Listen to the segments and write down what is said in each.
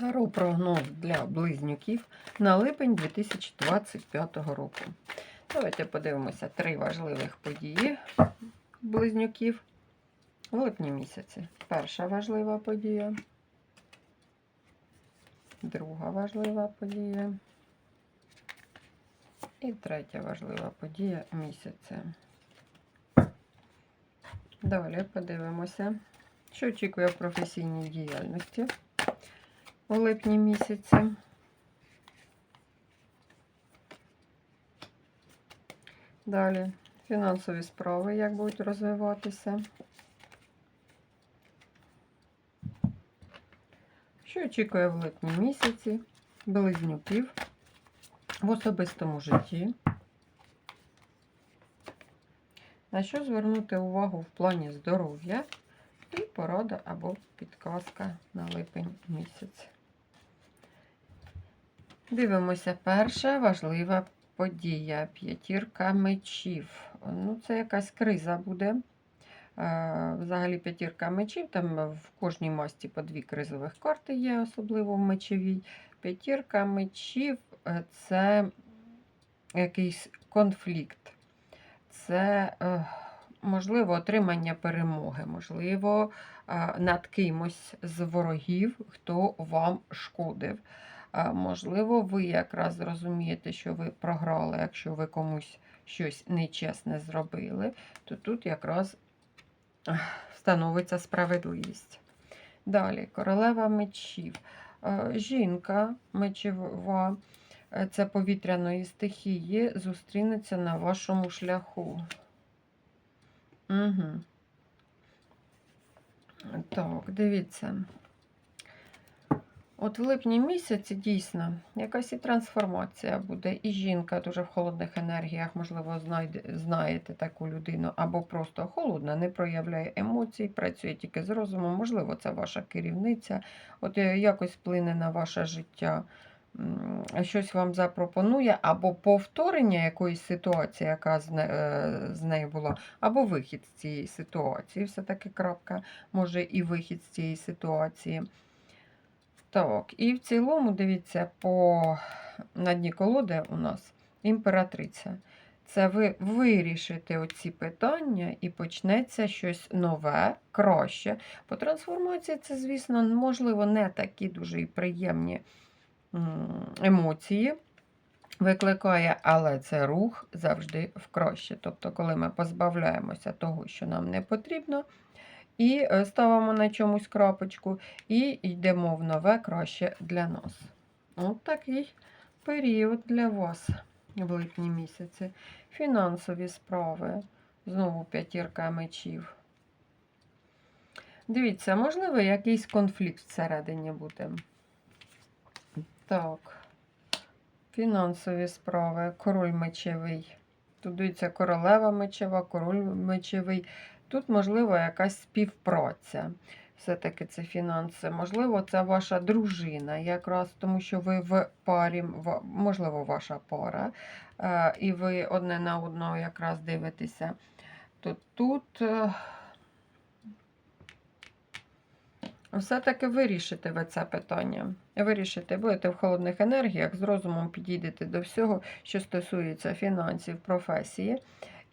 Таро прогноз для близнюків на липень 2025 року. Давайте подивимося три важливих події близнюків в липні місяці. Перша важлива подія, друга важлива подія і третя важлива подія місяця. Далі подивимося, що очікує в професійній діяльності у липні місяці. Далі фінансові справи, як будуть розвиватися. Що очікує в липні місяці близнюків в особистому житті? На що звернути увагу в плані здоров'я і порада або підказка на липень місяць. Дивимося, перша важлива подія п'ятірка мечів. Ну, це якась криза буде. Е, Взагалі п'ятірка мечів, там в кожній масті по дві кризових карти є, особливо в мечовій. П'ятірка мечів е, це якийсь конфлікт. Це, е, можливо, отримання перемоги, можливо, над кимось з ворогів, хто вам шкодив. Можливо, ви якраз зрозумієте, що ви програли, якщо ви комусь щось нечесне зробили, то тут якраз встановиться справедливість. Далі, королева мечів. Е, Жінка мечова, е, це повітряної стихії, зустрінеться на вашому шляху. Угу. Так, дивіться. От в липні місяці дійсно якась і трансформація буде, і жінка дуже в холодних енергіях, можливо, знайде, знаєте таку людину, або просто холодна, не проявляє емоцій, працює тільки з розумом. Можливо, це ваша керівниця, от е, якось вплине на ваше життя, щось вам запропонує, або повторення якоїсь ситуації, яка е, з нею була, або вихід з цієї ситуації. Все-таки крапка, може, і вихід з цієї ситуації. Так, і в цілому, дивіться, по на дні колоди у нас імператриця. Це ви вирішите оці питання і почнеться щось нове, краще. По трансформації це, звісно, можливо, не такі дуже приємні емоції викликає, але це рух завжди в краще. Тобто, коли ми позбавляємося того, що нам не потрібно, і е, ставимо на чомусь крапочку, і йдемо в нове краще для нас. От такий період для вас в липні місяці. Фінансові справи. Знову п'ятірка мечів. Дивіться, можливо, якийсь конфлікт всередині буде. Так. Фінансові справи, король мечевий. Тут дивіться, королева мечева, король мечевий. Тут, можливо, якась співпраця. Все-таки це фінанси. Можливо, це ваша дружина, якраз тому що ви в парі, можливо, ваша пара, е, і ви одне на одного якраз дивитеся. То тут е, все-таки вирішите ви це питання. Вирішите, будете в холодних енергіях, з розумом підійдете до всього, що стосується фінансів, професії.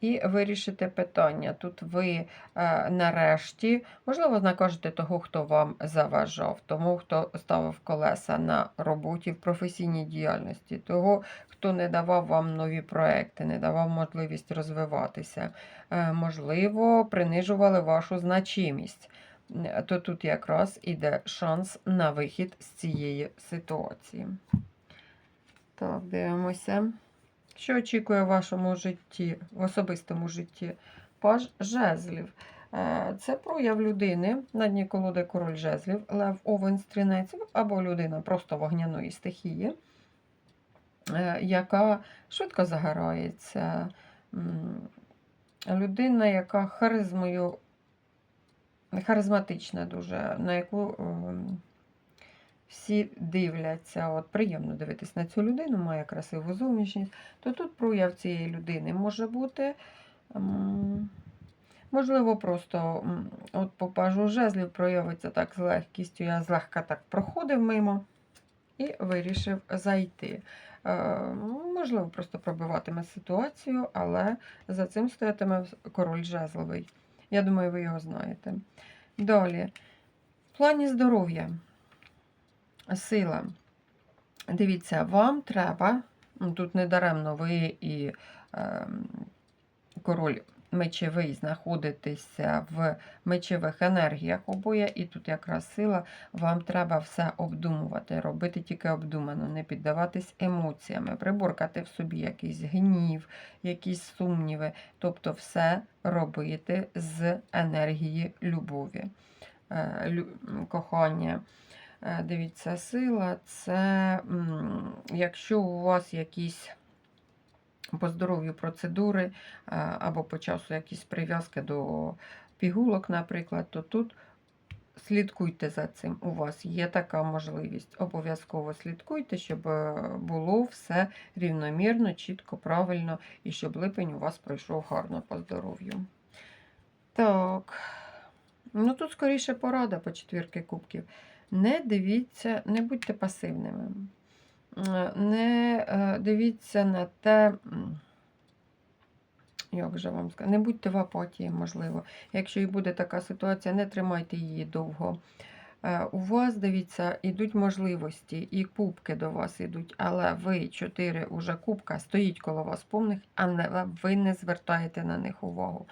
І вирішите питання. Тут ви е, нарешті, можливо, накажете того, хто вам заважав, тому хто ставив колеса на роботі в професійній діяльності, того, хто не давав вам нові проекти, не давав можливість розвиватися. Е, можливо, принижували вашу значимість. То тут якраз іде шанс на вихід з цієї ситуації. Так, дивимося. Що очікує в вашому житті, в особистому житті? Паж жезлів. Е, Це прояв людини, на дні колоди король жезлів, лев овен стрінець, або людина просто вогняної стихії, е, яка швидко загорається. Людина, яка харизмою, харизматична дуже, на яку ем, всі дивляться. От Приємно дивитись на цю людину, має красиву зовнішність. То тут прояв цієї людини може бути. Можливо, просто от по пажу жезлів проявиться так з легкістю. Я злегка так проходив мимо. і вирішив зайти. Е, Можливо, просто пробиватиме ситуацію, але за цим стоятиме король жезловий. Я думаю, ви його знаєте. Далі. В плані здоров'я. Сила. Дивіться, вам треба, ну, тут недаремно ви і е, король мечевий знаходитеся в мечевих енергіях обоє, і тут якраз сила, вам треба все обдумувати, робити тільки обдумано, не піддаватись емоціями, приборкати в собі якийсь гнів, якісь сумніви, тобто все робити з енергії любові, е, лю- кохання. Е, Дивіться, сила це якщо у вас якісь по здоров'ю процедури е, або по часу якісь прив'язки до пігулок, наприклад, то тут слідкуйте за цим. У вас є така можливість. Обов'язково слідкуйте, щоб е, було все рівномірно, чітко, правильно, і щоб липень у вас пройшов гарно по здоров'ю. Так. Ну тут скоріше порада по четвірки кубків. Не дивіться, не будьте пасивними. Е, Не е, дивіться на те, як же вам сказати, не будьте в апатії, можливо. Якщо і буде така ситуація, не тримайте її довго. Е, У вас, дивіться, ідуть можливості, і кубки до вас ідуть, але ви чотири уже кубка стоїть коло вас повних, а ви не звертаєте на них увагу.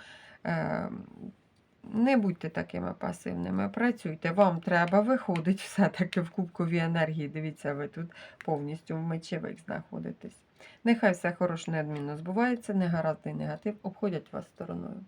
Не будьте такими пасивними, працюйте. Вам треба виходить все-таки в кубковій енергії. Дивіться, ви тут повністю в мечевих знаходитесь. Нехай все хороше неодмінно збувається, негаразди і негатив обходять вас стороною.